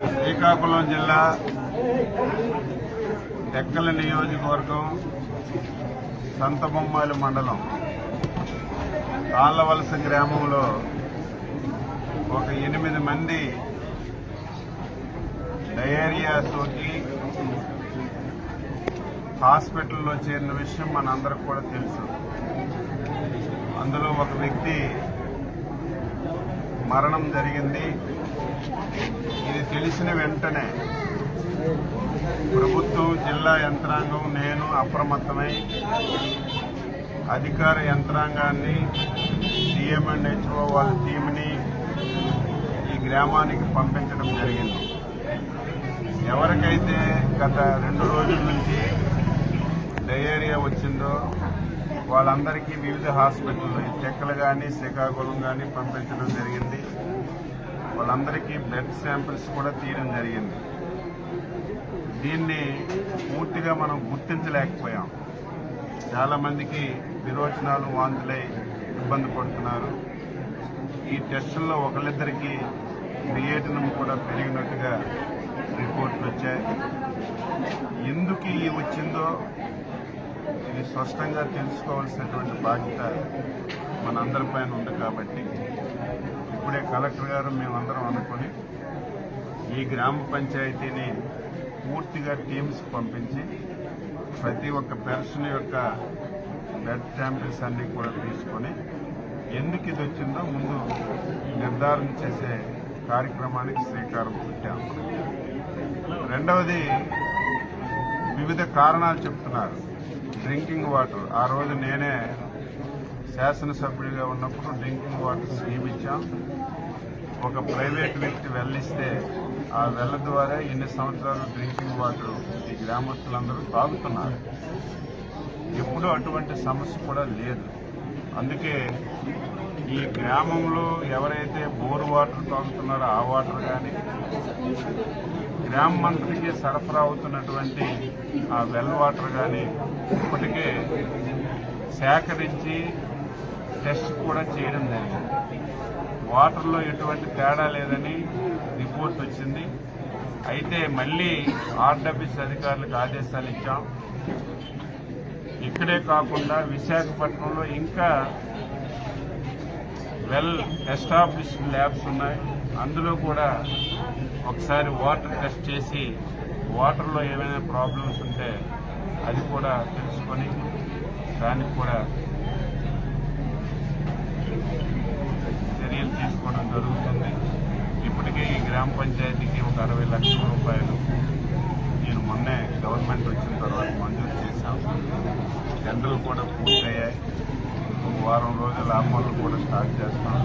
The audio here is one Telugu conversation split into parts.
శ్రీకాకుళం జిల్లా టెక్కల నియోజకవర్గం సంతబొమ్మాలి మండలం తాళ్ళవలస గ్రామంలో ఒక ఎనిమిది మంది డయేరియా సోకి హాస్పిటల్లో చేరిన విషయం మనందరికి కూడా తెలుసు. అందులో ఒక వ్యక్తి మరణం జరిగింది. ఇది తెలిసిన వెంటనే ప్రభుత్వం జిల్లా యంత్రాంగం నేను అప్రమత్తమై అధికార యంత్రాంగాన్ని సీఎం అండ్ హెచ్ఓ వాళ్ళ టీంని ఈ గ్రామానికి పంపించడం జరిగింది. ఎవరికైతే గత రెండు రోజుల నుంచి డయేరియా వచ్చిందో వాళ్ళందరికీ వివిధ హాస్పిటల్లో చెక్కలు కానీ శ్రీకాకుళం కానీ పంపించడం జరిగింది. వాళ్ళందరికీ బ్లడ్ శాంపిల్స్ కూడా తీయడం జరిగింది. దీన్ని పూర్తిగా మనం గుర్తించలేకపోయాం. చాలామందికి విరోచనాలు వాంతులై ఇబ్బంది పడుతున్నారు. ఈ టెస్టుల్లో ఒకళ్ళిద్దరికి క్రియేటినం కూడా పెరిగినట్టుగా రిపోర్ట్లు వచ్చాయి. ఎందుకు ఇవి వచ్చిందో ఇది స్పష్టంగా తెలుసుకోవాల్సినటువంటి బాధ్యత మనందరిపైన ఉంది కాబట్టి ఇప్పుడే కలెక్టర్ గారు మేమందరం అనుకొని ఈ గ్రామ పంచాయతీని పూర్తిగా టీమ్స్ పంపించి ప్రతి ఒక్క పెన్షన్ యొక్క బ్లడ్ శాంపిల్స్ అన్ని కూడా తీసుకొని ఎందుకు ఇది వచ్చిందో ముందు నిర్ధారణ చేసే కార్యక్రమానికి శ్రీకారం చుట్టాం. రెండవది వివిధ కారణాలు చెప్తున్నారు. Drinking water. ఆ రోజు నేనే శాసనసభ్యుడిగా ఉన్నప్పుడు డ్రింకింగ్ వాటర్ స్కీమ్ ఇచ్చాం. ఒక ప్రైవేట్ వ్యక్తి వెళ్ళిస్తే ఆ వెళ్ళ ద్వారా ఎన్ని సంవత్సరాలు డ్రింకింగ్ వాటర్ ఈ గ్రామస్తులందరూ తాగుతున్నారు. ఎప్పుడూ అటువంటి సమస్య కూడా లేదు. అందుకే ఈ గ్రామంలో ఎవరైతే బోర్ వాటర్ తాగుతున్నారో ఆ వాటర్ కానీ గ్రామ మంత్రికి సరఫరా అవుతున్నటువంటి ఆ వెల్ వాటర్ కానీ ఇప్పటికే సేకరించి టెస్ట్ కూడా చేయడం జరిగింది. వాటర్లో ఎటువంటి తేడా లేదని రిపోర్ట్ వచ్చింది. అయితే మళ్ళీ ఆర్డబ్ల్యూస్ అధికారులకు ఆదేశాలు ఇచ్చాం. ఇక్కడే కాకుండా విశాఖపట్నంలో ఇంకా వెల్ ఎస్టాబ్లిష్డ్ ల్యాబ్స్ ఉన్నాయి. అందులో కూడా ఒకసారి వాటర్ టెస్ట్ చేసి వాటర్లో ఏమైనా ప్రాబ్లమ్స్ ఉంటే అది కూడా తెలుసుకొని దానికి కూడా చర్యలు తీసుకోవడం జరుగుతుంది. ఇప్పటికే ఈ గ్రామ పంచాయతీకి ఒక అరవై లక్షల రూపాయలు నేను మొన్నే గవర్నమెంట్ వచ్చిన తర్వాత మంజూరు చేశాం. టెండర్లు కూడా పూర్తయ్యాయి. వారం రోజుల అమలు కూడా స్టార్ట్ చేస్తాం.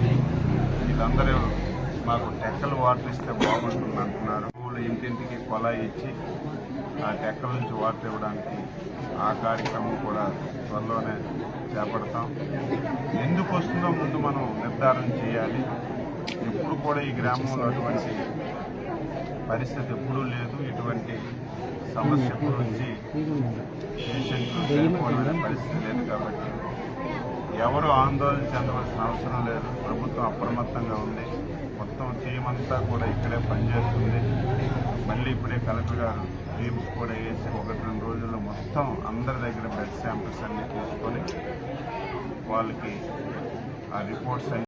వీళ్ళందరూ మాకు టెక్కలు వాటర్ ఇస్తే బాగుంటుంది అంటున్నారు. ఊళ్ళు ఇంటింటికి కొలాయి ఇచ్చి ఆ టెక్కల నుంచి వాటర్ ఇవ్వడానికి ఆ కార్యక్రమం కూడా త్వరలోనే చేపడతాం. ఎందుకు వస్తుందో ముందు మనం నిర్ధారణ చేయాలి. ఎప్పుడు కూడా ఈ గ్రామంలో అటువంటి పరిస్థితి ఎప్పుడూ లేదు. ఇటువంటి సమస్య గురించి వచ్చి పేషెంట్లు పరిస్థితి లేదు కాబట్టి ఎవరు ఆందోళన చెందవలసిన అవసరం లేదు. ప్రభుత్వం అప్రమత్తంగా ఉంది. మొత్తం టీం అంతా కూడా ఇక్కడే పనిచేస్తుంది. మళ్ళీ ఇప్పుడే కలెక్టర్ గారు టీమ్స్ కూడా వేసి ఒకటి రెండు రోజుల్లో మొత్తం అందరి దగ్గర బ్లడ్ శాంపిల్స్ అన్ని తీసుకొని వాళ్ళకి ఆ రిపోర్ట్స్